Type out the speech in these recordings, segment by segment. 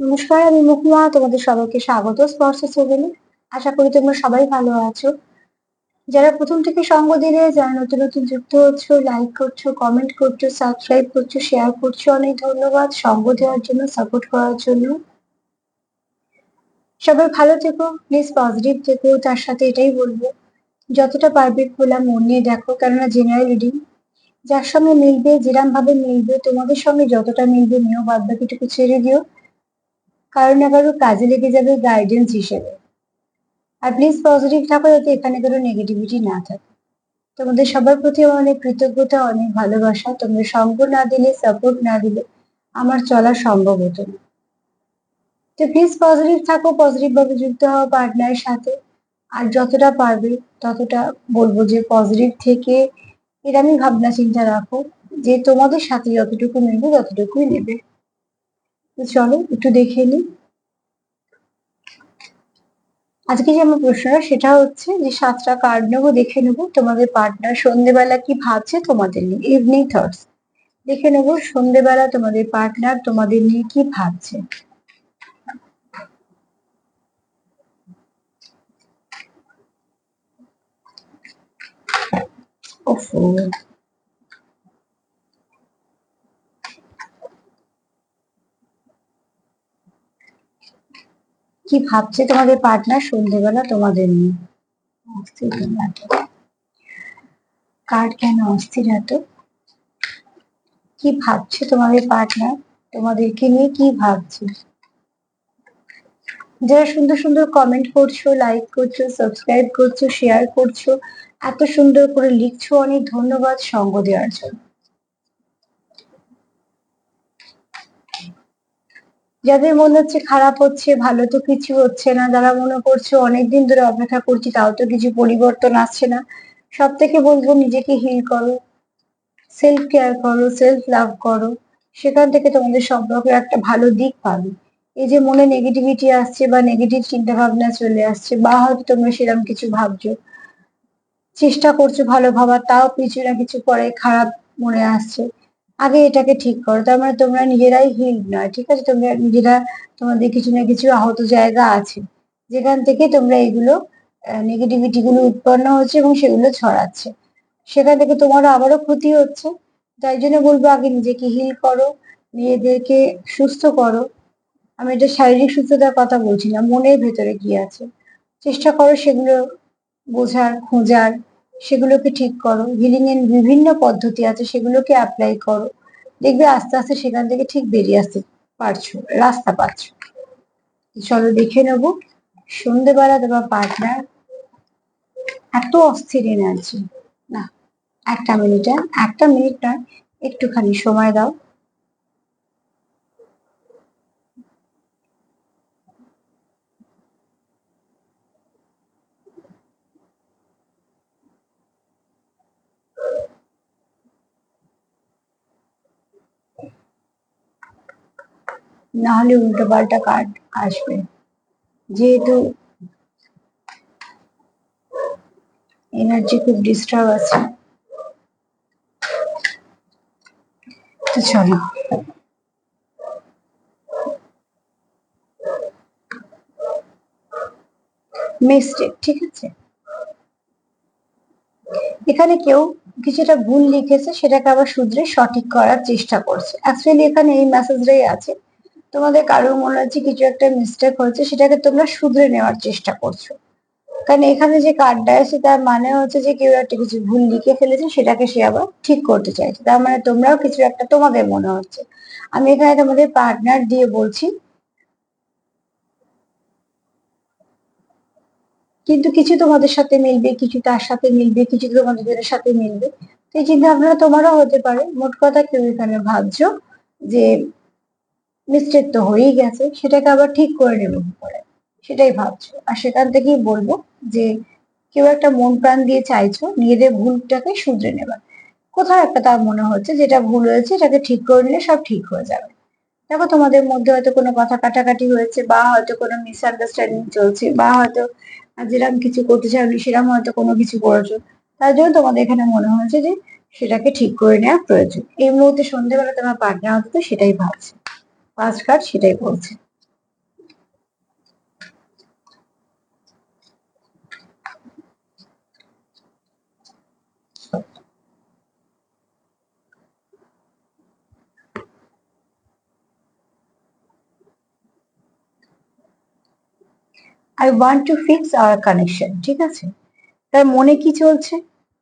নমস্কার, আমি মুকুমা তোমাদের সবাইকে স্বাগত স্পর্শ সেভেনে আশা করি তোমরা সবাই ভালো আছো। যারা প্রথম থেকে সঙ্গ দিলে, যারা নতুন নতুন যুক্ত হচ্ছ লাইক করছ কমেন্ট করছ সাবস্ক্রাইব করছ শেয়ার করছ, অনেক ধন্যবাদ সঙ্গ দেওয়ার জন্য সাপোর্ট করার জন্য। সবাই ভালো থেকো প্লিজ পজিটিভ থেকো, তার সাথে এটাই বলব, যতটা পারবে খোলা মন নিয়ে দেখো, কেননা জেনারেল রিডিং যার সঙ্গে মিলবে যেরাম ভাবে মিলবে, তোমাদের সঙ্গে যতটা মিলবে, নিয়েও বাদ বাকিটুকু ছেড়ে দিও। কারও না কারও কাজে লেগে যাবে গাইডেন্স হিসেবে। আর প্লিজ পজিটিভ থাকো যাতে এখানে কোনো নেগেটিভিটি না থাকে। তোমাদের সবার প্রতি আমার অনেক কৃতজ্ঞতা, অনেক ভালোবাসা। তোমরা সঙ্গ না দিলে সাপোর্ট না দিলে আমার চলা সম্ভব হতো না। তো প্লিজ পজিটিভ থাকো পজিটিভ ভাবে যুক্ত হও পার্টনারের সাথে। আর যতটা পারবে, ততটা বলব যে পজিটিভ থেকে এরমই ভাবনা চিন্তা রাখো যে তোমাদের সাথে যতটুকু মিলবে, ততটুকুই নেবে। চলো, একটু দেখে নিই আজকে যে আমার প্রশ্নটা, সেটা হচ্ছে যে সাতটা কার্ড নেব, দেখে নেব, তোমাদের পার্টনার সন্ধেবেলা কি ভাবছে তোমাদের নিয়ে? ইভিনিং থটস দেখে নেব সন্ধেবেলা তোমাদের পার্টনার তোমাদের নিয়ে কি ভাবছে। ওফো। কি ভাবছে তোমাদের পার্টনার সন্ধ্যেবেলা তোমাদের নিয়ে? অস্থির কার্ড কেন অস্থির এত? কি ভাবছে তোমাদের পার্টনার তোমাদেরকে নিয়ে কি ভাবছে? যারা সুন্দর সুন্দর কমেন্ট করছ লাইক করছ সাবস্ক্রাইব করছ শেয়ার করছ, এত সুন্দর করে লিখছো, অনেক ধন্যবাদ সঙ্গ দেওয়ার জন্য। যাদের মনে হচ্ছে খারাপ হচ্ছে, ভালো তো কিছু হচ্ছে না, যারা মনে করছে অনেকদিন ধরে অপেক্ষা করছি, তাও তো কিছু পরিবর্তন আসছে না। সব থেকে বলব নিজেকে হিল করো সেলফ কেয়ার করো সেলফ লাভ করো। সেখান থেকে তোমাদের সম্পর্কের একটা ভালো দিক পাবে। এই যে মনে নেগেটিভিটি আসছে বা নেগেটিভ চিন্তা ভাবনা চলে আসছে, বা হয়তো তোমরা সেরকম কিছু ভাবছ। চেষ্টা করছ ভালো ভাবার, তাও কিছু না কিছু পরে খারাপ মনে আসছে। আগে এটাকে ঠিক করো। তার মানে তোমরা নিজেরাই হিল নয়, ঠিক আছে? তোমরা নিজেরা তোমাদের কিছু না কিছু আহত জায়গা আছে, যেখান থেকে তোমরা এগুলো নেগেটিভিটি গুলো উৎপন্ন হচ্ছে এবং সেগুলো ছড়াচ্ছে। সেখান থেকে তোমারও আবারও ক্ষতি হচ্ছে। তাই জন্য বলব আগে নিজেকে হিল করো, নিজেদেরকে সুস্থ করো। আমি এটা শারীরিক সুস্থতার কথা বলছি না, মনের ভেতরে কি আছে। চেষ্টা করো সেগুলো বোঝার, খোঁজার। সেগুলোকে ঠিক করো। হিলিং এর বিভিন্ন পদ্ধতি আছে, সেগুলোকে অ্যাপ্লাই করো। দেখবে আস্তে আস্তে সেখান থেকে ঠিক বেরিয়ে আসতে পারছ, রাস্তা পাচ্ছ। চলো দেখে নেব। সন্ধেবেলা তোমার পার্টনার এত অস্থির এনার্জি না, একটা মিনিট একটা মিনিট নয়, একটুখানি সময় দাও। না হলে উল্টো পাল্টা কার্ড আসবে। যেহেতু এনার্জি খুব ডিস্টার্ব আছে। তো চলো। মিস্টেক ঠিক আছে? এখানে কেউ কিছুটা ভুল লিখেছে, সেটাকে আবার শুধরে সঠিক করার চেষ্টা করছে। অ্যাকচুয়ালি এখানে এই মেসেজটাই আছে। তোমাদের কারোর মনে হচ্ছে কিছু একটা মিস্টেক হয়েছে, সেটাকে তোমরা শুধরে নেওয়ার চেষ্টা করছ। কারণ এখানে যে কার্ডটা আছে, তার মানে হচ্ছে যে কেউ একটা কিছু ভুল লিখে ফেলেছে, সেটাকে সে আবার ঠিক করতে চাইছে। তার মানে তোমরাও কিছু একটা তোমাদের মনে হচ্ছে। আমি এখানে তোমাদের পার্টনার দিয়ে বলছি। কিন্তু কিছু তোমাদের সাথে মিলবে, কিছু তার সাথে মিলবে, কিছু তোমাদের সাথে মিলবে। এই চিন্তা ভাবনা তোমারও হতে পারে। মোট কথা কেউ এখানে ভাবছ যে মিস্টেক তো হয়েই গেছে, সেটাকে আবার ঠিক করে নেব পরে সেটাই ভাবছ। আর সেখান থেকেই বলব যে, কেউ একটা মন প্রাণ দিয়ে চাইছো নিজেদের ভুলটাকে শুধরে নেবার কোথাও একটা তার মনে হচ্ছে যেটা ভুল হয়েছে, এটাকে ঠিক করে নিলে সব ঠিক হয়ে যাবে। দেখো তোমাদের মধ্যে হয়তো কোনো কথা কাটাকাটি হয়েছে, বা হয়তো কোনো মিসআন্ডারস্ট্যান্ডিং চলছে, বা হয়তো যেরকম কিছু করতে চাওনি সেরকম হয়তো কোনো কিছু করেছ। তার জন্য তোমাদের এখানে মনে হয়েছে যে, সেটাকে ঠিক করে নেওয়া প্রয়োজন। এই মুহূর্তে সন্ধ্যেবেলা তোমার পার্টনার হয়তো সেটাই ভাবছে। পাঁচ কার্ড সেটাই বলছে। I want to fix our connection ঠিক আছে? তার মনে কি চলছে?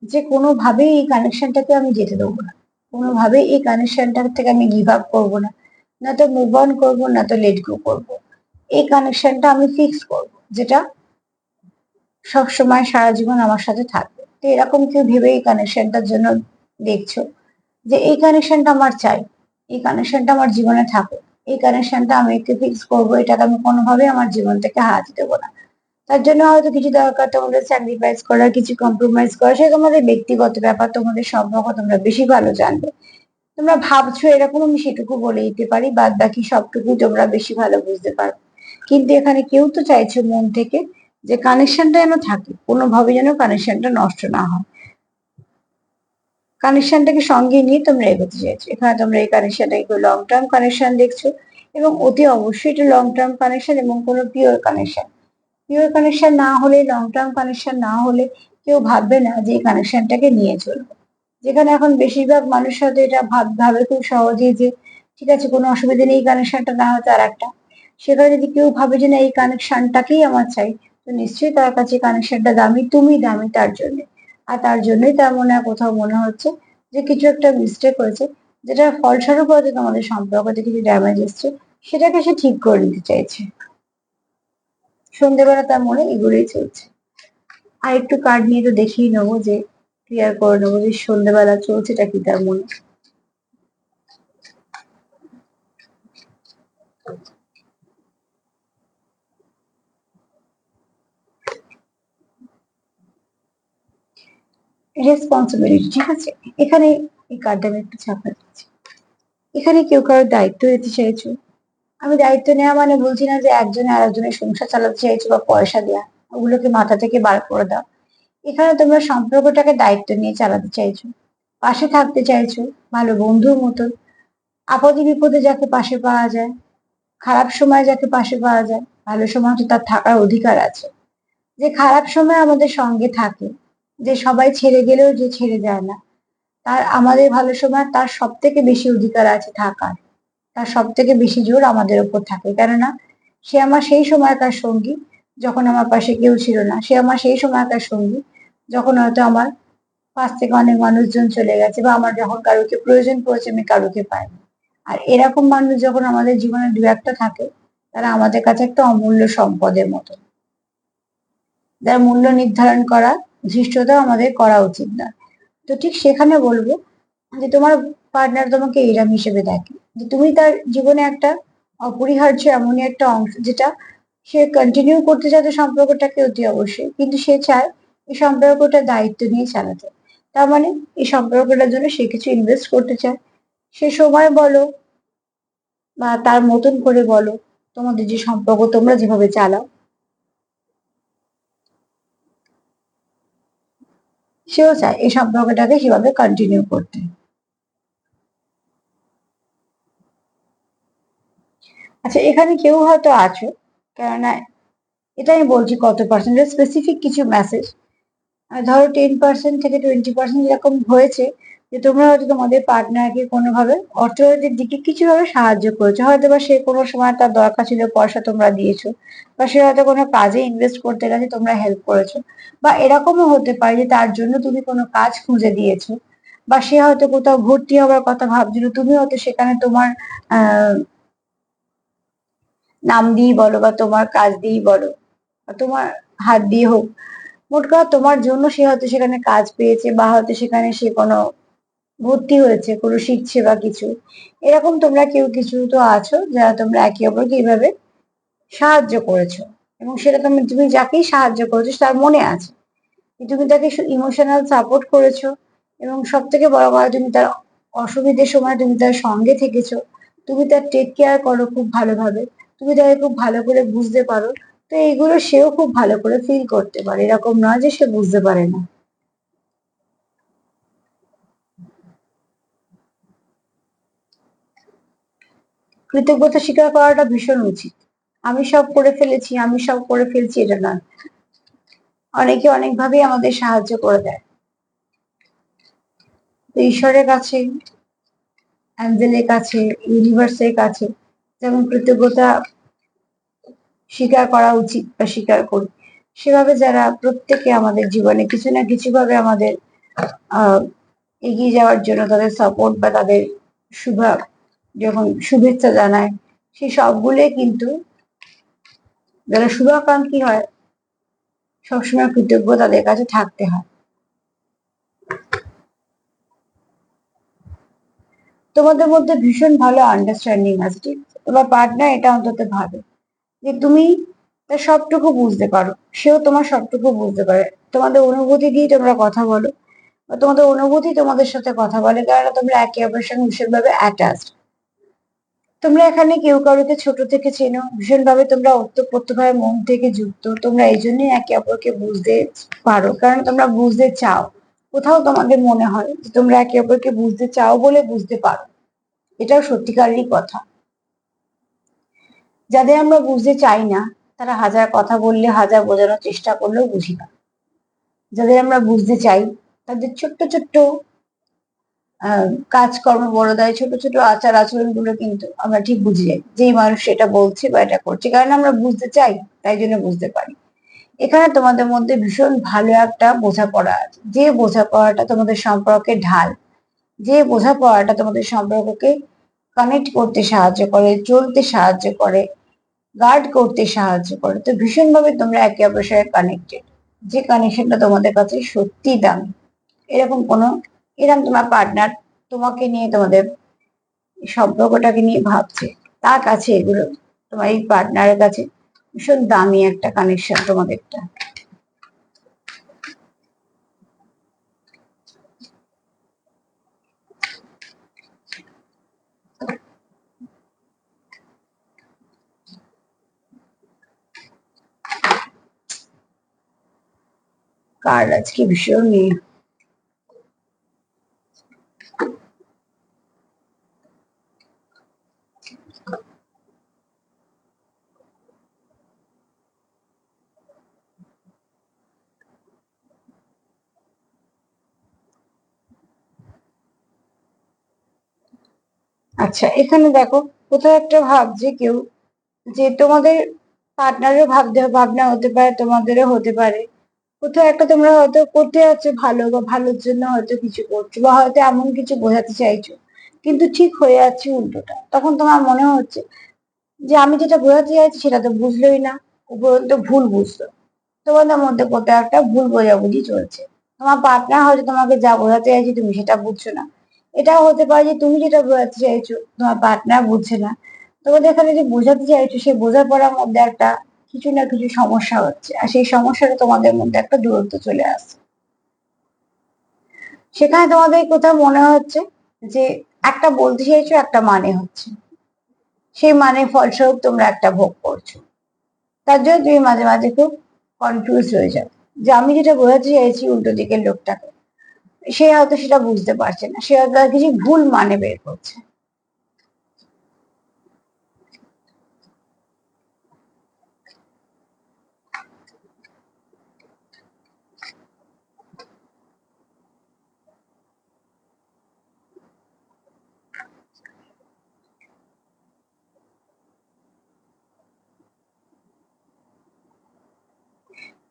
যে কোনোভাবে এই কানেকশনটাকে আমি যেতে দেবো না। কোনোভাবে এই কানেকশনটার থেকে আমি গিভ আপ করব না। না তো মুভ অন করব, না তো লেট গো করব। এই কানেকশনটা আমি ফিক্স করব, যেটা সব সময় সারা জীবন আমার সাথে থাকবে। তো এরকম কেউ ভেবে এই কানেকশনটার জন্য দেখছ যে এই কানেকশনটা আমার চাই, এই কানেকশনটা আমার জীবনে থাকুক, এই কানেকশনটা আমি একটু ফিক্স করব, এটাকে আমি কোনোভাবেই আমার জীবন থেকে হারাতে দেবো না। তার জন্য হয়তো কিছু দরকার, তোমাদের স্যাক্রিফাইস করার, কিছু কম্প্রোমাইজ করা সেটা তোমাদের ব্যক্তিগত ব্যাপার, তোমাদের সম্পর্ক তোমরা বেশি ভালো জানবে। তোমরা ভাবছ এরকম আমি সেটুকু বলে দিতে পারি, বাদ বাকি সবটুকুই তোমরা বেশি ভালো বুঝতে পারো। কিন্তু এখানে কেউ তো চাইছে মন থেকে যে কানেকশনটা যেন থাকে, কোনোভাবে যেন কানেকশনটা নষ্ট না হয়। কানেকশনটাকে সঙ্গে নিয়ে তোমরা এগোতে চাইছো। এখানে তোমরা এই কানেকশনটাকে লং টার্ম কানেকশন দেখছ এবং অতি অবশ্যই এটা লং টার্ম কানেকশন এবং কোনো পিওর কানেকশন পিওর কানেকশন না হলে লং টার্ম কানেকশন না হলে কেউ ভাববে না যে এই কানেকশনটাকে নিয়ে চলবে। যেখানে এখন বেশিরভাগ মানুষ হয়তো এটা ভাব, ভাবে খুব সহজেই যে, ঠিক আছে, কোনো অসুবিধা নেই কানেকশনটা না হয়তো আর একটা। সেখানে যদি কেউ ভাবে যে, না, এই কানেকশনটাকেই আমার চাই, তো নিশ্চয়ই তার কাছে কানেকশনটা দামি, তুমি দামি তার জন্য। আর তার জন্যই তার মনে হয় কোথাও মনে হচ্ছে যে, কিছু একটা মিস্টেক হয়েছে যেটা ফলস্বরূপ হয়তো তোমাদের সম্পর্কতে কিছু ড্যামেজ এসছে, সেটাকে সে ঠিক করে নিতে চাইছে। সন্ধ্যেবেলা তার মনে এগুলোই চলছে। আর একটু কার্ড নিয়ে তো দেখিয়ে নেব যে ক্লিয়ার করে নেব যে সন্ধ্যেবেলা চলছেটা কি তার মনে রেসপন্সিবিলিটি ঠিক আছে? এখানে এই কার্ডটা আমি একটু ছাপা দিচ্ছি। এখানে কেউ কারোর দায়িত্ব দিতে চাইছো? আমি দায়িত্ব নেওয়া মানে বলছি না যে একজনে আর একজনের সংসার চালাতে চাইছো বা পয়সা দেওয়া ওগুলোকে মাথা থেকে বার করে দাও। এখানে তোমরা সম্পর্কটাকে দায়িত্ব নিয়ে চালাতে চাইছো, পাশে থাকতে চাইছো, ভালো বন্ধুর মতো, আপদে বিপদে যাকে পাশে পাওয়া যায়, খারাপ সময় যাকে পাশে পাওয়া যায়, ভালো সময় তো তার থাকার অধিকার আছে। যে খারাপ সময় আমাদের সঙ্গে থাকে, যে সবাই ছেড়ে গেলেও যে ছেড়ে যায় না, তার আমাদের ভালো সময় তার সব থেকে বেশি অধিকার আছে থাকার, তার সব থেকে বেশি জোর আমাদের ওপর থাকে। কেননা, সে আমার সেই সময়কার সঙ্গী, যখন আমার পাশে কেউ ছিল না, সে আমার সেই সময়কার সঙ্গী যখন হয়তো আমার পাশ থেকে অনেক মানুষজন চলে গেছে বা আমার যখন কারোকে প্রয়োজন পড়েছে, আমি কারোকে পাইনি। আর এরকম মানুষ যখন আমাদের জীবনে দু একটা থাকে, তারা আমাদের কাছে একটা অমূল্য সম্পদের মতো। যার মূল্য নির্ধারণ করা ধৃষ্টতা আমাদের করা উচিত না। তো ঠিক সেখানে বলব যে তোমার পার্টনার তোমাকে এরাম হিসেবে দেখে। যে তুমি তার জীবনে একটা অপরিহার্য এমনই একটা অংশ, যেটা সে কন্টিনিউ করতে চায় সম্পর্কটাকে অতি অবশ্যই। কিন্তু সে চায় এই সম্পর্কটা দায়িত্ব নিয়ে চালাতে। তার মানে এই সম্পর্কটার জন্য সে কিছু ইনভেস্ট করতে চায়। সে সময় বলো বা তার মতন করে বলো, তোমাদের যে সম্পর্ক তোমরা যেভাবে চালাও। সেও চায় এই সম্পর্কটাকে সেভাবে কন্টিনিউ করতে। আচ্ছা এখানে কেউ হয়তো আছো, কেননা এটা আমি বলছি কত পার্সেন্ট স্পেসিফিক কিছু মেসেজ ধরো টেন পার্সেন্ট থেকে টোয়েন্টি পার্সেন্ট এরকম হয়েছে, যে তোমরা হয়তো তোমাদের পার্টনারকে কোনোভাবে অর্থনৈতিক দিকে কিছুভাবে সাহায্য করেছ। হয়তো বা সে কোনো সময় তার দরকার ছিল, পয়সা তোমরা দিয়েছ, বা সে হয়তো কোনো কাজে ইনভেস্ট করতে গেছে, তোমরা হেল্প করেছ, বা এরকমও হতে পারে যে তার জন্য তুমি কোনো কাজ খুঁজে দিয়েছ, বা সে হয়তো কোথাও ভর্তি হওয়ার কথা ভাবছিল, তুমি হয়তো সেখানে তোমার নাম দিয়েই বলো, বা তোমার কাজ দিয়েই বলো তোমার হাত দিয়ে হোক। মোট কথা তোমার জন্য সে হয়তো সেখানে কাজ পেয়েছে বা হয়তো সেখানে সে কোনো ভর্তি হয়েছে, কোনো শিখছে বা কিছু। এরকম তোমরা কেউ কিছু তো আছো যারা তোমরা একে অপরকে এইভাবে সাহায্য করেছ। এবং সেটা তুমি তুমি যাকেই সাহায্য করেছ তার মনে আছে। তুমি তাকে ইমোশনাল সাপোর্ট করেছ এবং সব থেকে বড় কথা তুমি তার অসুবিধের সময় তুমি তার সঙ্গে থেকেছো। তুমি তার টেক কেয়ার করো খুব ভালোভাবে। তুমি তাকে খুব ভালো করে বুঝতে পারো তো এইগুলো সেও খুব ভালো করে ফিল করতে পারে। এরকম নয় যে সে বুঝতে পারে না। কৃতজ্ঞতা স্বীকার করাটা ভীষণ উচিত। আমি সব করে ফেলেছি, আমি সব করে ফেলছি এটা না অনেকে অনেকভাবেই আমাদের সাহায্য করে দেয়। তো ঈশ্বরের কাছে অ্যাঞ্জেলের কাছে ইউনিভার্সের কাছে যেমন কৃতজ্ঞতা স্বীকার করা উচিত বা স্বীকার করি। সেভাবে যারা প্রত্যেকে আমাদের জীবনে কিছু না কিছু ভাবে আমাদের, আহ, এগিয়ে যাওয়ার জন্য তাদের সাপোর্ট বা তাদের শুভ, যখন শুভেচ্ছা জানায়, সেই সবগুলোই কিন্তু যারা শুভাকাঙ্ক্ষী হয়, সবসময় কৃতজ্ঞ তাদের কাছে থাকতে হয়। তোমাদের মধ্যে ভীষণ ভালো আন্ডারস্ট্যান্ডিং আছে, ঠিক? তোমার পার্টনার এটা অন্তত ভাবে। যে তুমি তার সবটুকু বুঝতে পারো। সেও তোমার সবটুকু বুঝতে পারে। তোমাদের অনুভূতি দিয়ে তোমরা কথা বলো বা তোমাদের অনুভূতি তোমাদের সাথে কথা বলে কারণ তোমরা একে অপরের সঙ্গে ভীষণভাবে অ্যাটাচড তোমরা এখানে কেউ কারোকে ছোট থেকে চেনো, ভীষণভাবে তোমরা ওতপ্রোতভাবে মন থেকে যুক্ত। তোমরা এই জন্যই একে অপরকে বুঝতে পারো কারণ তোমরা বুঝতে চাও। কোথাও তোমাদের মনে হয় যে তোমরা একে অপরকে বুঝতে চাও বলে বুঝতে পারো। এটাও সত্যিকারেরই কথা। যাদের আমরা বুঝতে চাই না, তারা হাজার কথা বললে হাজার বোঝানোর চেষ্টা করলেও বুঝি না। যাদের আমরা বুঝতে চাই, তাদের ছোট্ট ছোট্ট কাজকর্ম বড় দেয় ছোট ছোট আচার আচরণগুলো কিন্তু আমরা ঠিক বুঝে যাই, যেই মানুষ এটা বলছে বা এটা করছে। কারণ আমরা বুঝতে চাই, তাই জন্য বুঝতে পারি। এখানে তোমাদের মধ্যে ভীষণ ভালো একটা বোঝাপড়া আছে। যে বোঝাপড়াটা তোমাদের সম্পর্কে ঢাল, যে বোঝাপড়াটা তোমাদের সম্পর্ককে কানেক্ট করতে সাহায্য করে, চলতে সাহায্য করে গার্ড করতে সাহায্য করে। তো ভীষণভাবে তোমরা একে অপরের সাথে কানেক্টেড যে কানেকশনটা তোমাদের কাছে সত্যি দামি। এরকম কোনো এরকম তোমার পার্টনার তোমাকে নিয়ে তোমাদের সম্পর্কটাকে নিয়ে ভাবছে। তার কাছে এগুলো, তোমার এই পার্টনারের কাছে ভীষণ দামি একটা কানেকশন তোমাদেরটা। কার্ড আজকে ভীষণ আচ্ছা এখানে দেখো, কোথাও একটা ভাবছে কেউ, যে তোমাদের পার্টনারের ভাবতে ভাবনা হতে পারে, তোমাদেরও হতে পারে। কোথাও একটা তোমরা হয়তো করতে যাচ্ছ ভালো বা ভালোর জন্য হয়তো কিছু করছ বা হয়তো এমন কিছু বোঝাতে চাইছো। কিন্তু ঠিক হয়ে যাচ্ছে উল্টোটা। তখন তোমার মনে হচ্ছে যে আমি যেটা বোঝাতে চাইছি সেটা তো বুঝলোই না, উপরন্ত ভুল বুঝলো। তোমাদের মধ্যে কোথাও একটা ভুল বোঝাবুঝি চলছে। তোমার পার্টনার হয়তো তোমাকে যা বোঝাতে চাইছে তুমি সেটা বুঝছ না। এটাও হতে পারে যে তুমি যেটা বোঝাতে চাইছো তোমার পার্টনার বুঝছে না। তোমাদের এখানে যে বোঝাতে চাইছো সেই বোঝাপড়ার মধ্যে একটা কিছু না কিছু সমস্যা হচ্ছে। আর সেই সমস্যাটা তোমাদের মধ্যে একটা দূরত্ব চলে আসছে। সেখানে তোমাদের কোথাও মনে হচ্ছে যে একটা বলতে চাইছো, একটা মানে হচ্ছে। সেই মানে ফলস্বরূপ তোমরা একটা ভোগ করছ। তার জন্য তুমি মাঝে মাঝে খুব কনফিউজ হয়ে যাও। যে আমি যেটা বোঝাতে চাইছি উল্টো দিকের লোকটাকে, সে হয়তো সেটা বুঝতে পারছে না। সে হয়তো কিছু ভুল মানে বের করছে।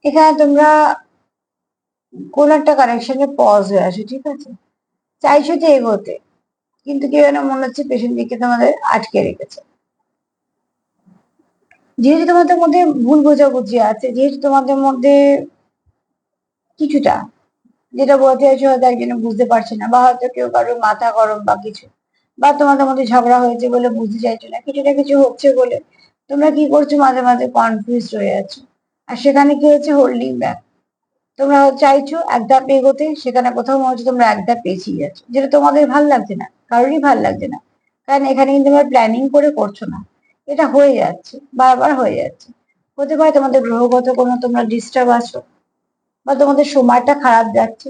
এখানে তোমরা কোন একটা কানেকশনে পজ হয়ে আছো ঠিক আছে? চাইছো তো এগোতে, কিন্তু কি যেন মনে হচ্ছে পেছন দিকে তোমাদের আটকে রেখেছে। যেহেতু তোমাদের মধ্যে ভুল বোঝাবুঝি আছে, যেহেতু তোমাদের মধ্যে কিছুটা, যেটা বলতে চাইছো হয়তো একজনে বুঝতে পারছে না, বা হয়তো কেউ কারোর মাথা গরম বা কিছু, বা তোমাদের মধ্যে ঝগড়া হয়েছে বলে বুঝতে চাইছো না কিছু না কিছু হচ্ছে বলে তোমরা কি করছ? মাঝে মাঝে কনফিউজ হয়ে যাচ্ছ আর সেখানে কি হচ্ছে হোল্ডিং ব্যাক তোমরা চাইছো এক ধাপ এগোতে, সেখানে কোথাও মনে হচ্ছে তোমরা এক ধাপ পেছিয়ে যাচ্ছ। যেটা তোমাদের ভালো লাগছে না, কারোরই ভালো লাগছে না। কারণ এখানে কিন্তু তোমরা প্ল্যানিং করে করছ না। এটা হয়ে যাচ্ছে, বারবার হয়ে যাচ্ছে। হতে পারে তোমাদের গ্রহগত কোনো তোমরা ডিস্টার্ব আছো, বা তোমাদের সময়টা খারাপ যাচ্ছে।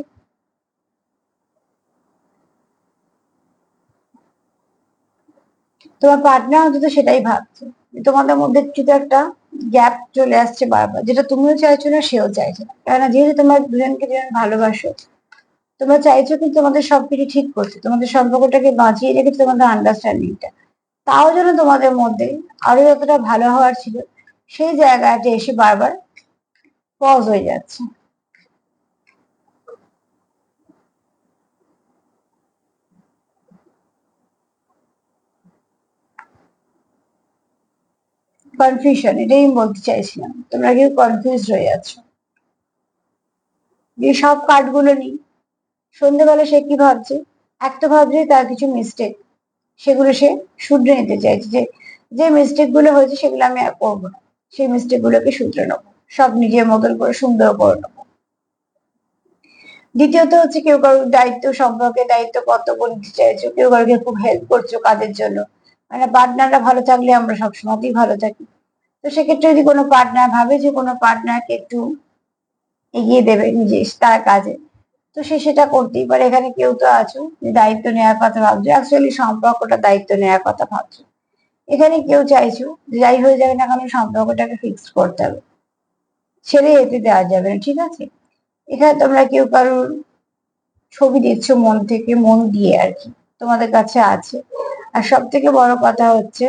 তোমার পার্টনার অন্তত সেটাই ভাবছে। তোমাদের মধ্যে কিছু একটা গ্যাপ চলে আসছে বারবার যেটা তুমিও চাইছো না, সেও চাইছে না। কেননা যেহেতু তোমার দুজনকে দুজন ভালোবাসো, তোমরা চাইছো কিন্তু তোমাদের সবকিছু ঠিক করছে তোমাদের সম্পর্কটাকে বাঁচিয়ে রেখে তোমাদের আন্ডারস্ট্যান্ডিংটা তাও যেন তোমাদের মধ্যে আরও যতটা ভালো হওয়ার ছিল, সেই জায়গাটা এসে বারবার পজ হয়ে যাচ্ছে। কনফিউশন এটাই আমি বলতে চাইছিলাম। তোমরা কেউ কনফিউজ হয়ে যাচ্ছ যে সব কার্ডগুলো নিই। সন্ধ্যেবেলা সে কি ভাবছে? একটা ভাবছে তার কিছু মিস্টেক সেগুলো সে শুধরে নিতে চাইছে যে যে মিস্টেকগুলো হয়েছে সেগুলো আমি আর করব না। সেই মিস্টেক গুলোকে শুধরে নেব। সব নিজের মতন করে সুন্দর করে নেব। দ্বিতীয়ত হচ্ছে কেউ কারোর দায়িত্ব সম্পর্কে দায়িত্ব কর্তব্য নিতে চাইছো, কেউ কারোকে খুব হেল্প করছ কাজের জন্য। মানে পার্টনাররা ভালো থাকলে আমরা সবসময়তেই ভালো থাকি। তো সেক্ষেত্রে যদি কোনো পার্টনার ভাবে যে কোনো পার্টনারকে একটু এগিয়ে দেবে নিজে তার কাজে, তো সে সেটা করতেই পারে। এখানে কেউ তো আছো দায়িত্ব নেওয়ার কথা ভাবছ অ্যাকচুয়ালি সম্পর্কটা দায়িত্ব নেওয়ার কথা ভাবছ। এখানে কেউ চাইছো যাই হয়ে যাবে না কেন সম্পর্কটাকে ফিক্সড করতে হবে। ছেড়ে যেতে দেওয়া যাবে না, ঠিক আছে? এখানে তোমরা কেউ কারোর ছবি দিচ্ছ মন থেকে, মন দিয়ে আর কি, তোমাদের কাছে আছে। আর সব থেকে বড় কথা হচ্ছে,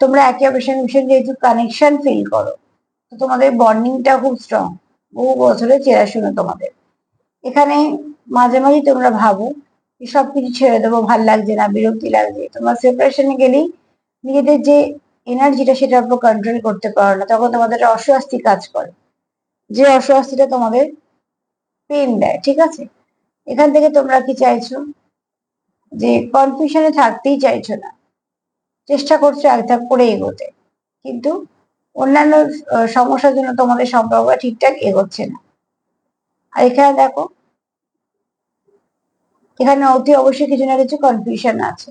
তোমরা একে অপরের সঙ্গে যেহেতু কানেকশন ফিল করো, তো তোমাদের বন্ডিংটা খুব স্ট্রং বহু বছরের চেনাশোনা তোমাদের। এখানে মাঝে মাঝে তোমরা ভাবো যে সবকিছু ছেড়ে দেবো, ভালো লাগছে না, বিরক্তি লাগছে। তোমার সেপারেশনে গেলেই নিজেদের যে এনার্জিটা সেটার উপর কন্ট্রোল করতে পারো না, তখন তোমাদের অস্বস্তি কাজ করে। যে অস্বস্তিটা তোমাদের পেন দেয়, ঠিক আছে? এখান থেকে তোমরা কি চাইছো? যে কনফিউশনে থাকতেই চাইছো না। চেষ্টা করছ এক করে এগোতে। কিন্তু অন্যান্য সমস্যার জন্য তোমাদের সম্পর্ক ঠিকঠাক এগোচ্ছে না। আর এখানে দেখো, এখানে অতি অবশ্যই কিছু না কিছু কনফিউশন আছে।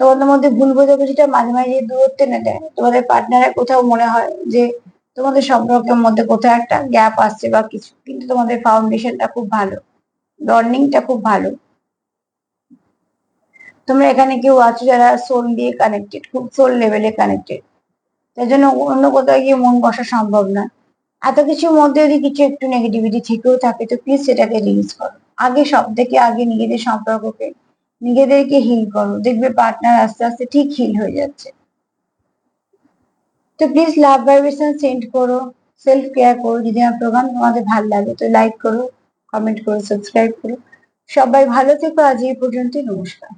তোমাদের মধ্যে ভুল বোঝাবুঝিটা মাঝে মাঝে দূরত্ব এনে দেয়। তোমাদের পার্টনারের কোথাও মনে হয় যে তোমাদের সম্পর্কের মধ্যে কোথাও একটা গ্যাপ আসছে বা কিছু, কিন্তু তোমাদের ফাউন্ডেশনটা খুব ভালো বন্ডিংটা খুব ভালো। তোমরা এখানে কেউ আছো যারা সোল দিয়ে কানেক্টেড খুব সোল লেভেলে কানেক্টেড তাই জন্য অন্য কোথাও গিয়ে মন বসা সম্ভব না। এত কিছুর মধ্যে যদি কিছু একটু নেগেটিভিটি থেকেও থাকে, তো প্লিজ সেটাকে রিলিজ করো। আগে সব থেকে আগে নিজেদের সম্পর্ককে, নিজেদেরকে হিল করো। দেখবে পার্টনার আস্তে আস্তে ঠিক হিল হয়ে যাচ্ছে। তো প্লিজ লাভ ভাইব্রেশন সেন্ড করো সেলফ কেয়ার করো, যদি আমার প্রোগ্রাম তোমাদের ভালো লাগে তো লাইক করো কমেন্ট করো সাবস্ক্রাইব করো। সবাই ভালো থেকো, আজ এই পর্যন্তই, নমস্কার।